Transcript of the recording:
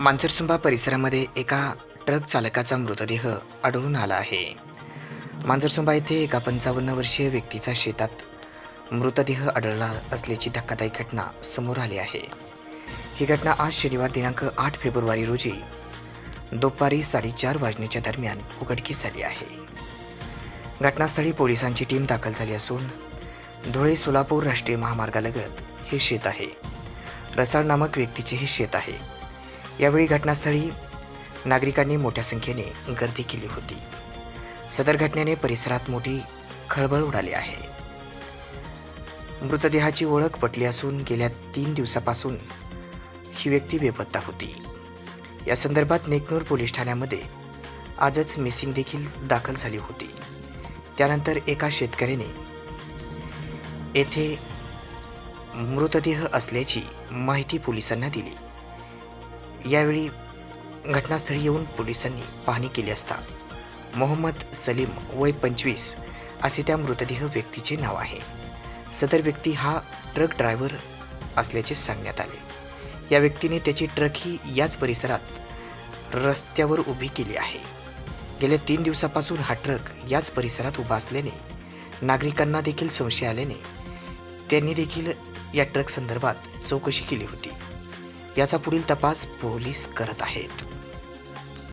मांजरसुंबा परिसरामध्ये एका ट्रक चालकाचा मृतदेह आढळून आला आहे. मांजरसुंबा येथे एका पंचावन्न वर्षीय व्यक्तीचा शेतात मृतदेह आढळला असल्याची धक्कादायक घटना समोर आली आहे. ही घटना आज शनिवार दिनांक आठ फेब्रुवारी रोजी दुपारी साडेचार वाजण्याच्या दरम्यान उघडकीस झाली आहे. घटनास्थळी पोलिसांची टीम दाखल झाली असून धुळे सोलापूर राष्ट्रीय महामार्गालगत हे शेत आहे. रसाळ नामक व्यक्तीचे हे शेत आहे. यावेळी घटनास्थळी नागरिकांनी मोठ्या संख्येने गर्दी केली होती. सदर घटनेने परिसरात मोठी खळबळ उडाली आहे. मृतदेहाची ओळख पटली असून गेल्या तीन दिवसापासून ही व्यक्ती बेपत्ता होती. या संदर्भात नेकनूर पोलीस ठाण्यामध्ये आजच मिसिंग देखील दाखल झाली होती. त्यानंतर एका शेतकऱ्याने येथे मृतदेह असल्याची माहिती पोलिसांना दिली. यावेळी घटनास्थळी येऊन पोलिसांनी पाहणी केली असता मोहम्मद सलीम वय पंचवीस असे त्या मृतदेह व्यक्तीचे नाव आहे. सदर व्यक्ती हा ट्रक ड्रायव्हर असल्याचे सांगण्यात आले. या व्यक्तीने त्याची ट्रक ही याच परिसरात रस्त्यावर उभी केली आहे. गेल्या तीन दिवसापासून हा ट्रक याच परिसरात उभा असल्याने नागरिकांना देखील संशय आल्याने त्यांनी देखील या ट्रक संदर्भात चौकशी केली होती. याचा पुढील तपास पोलीस करत आहेत.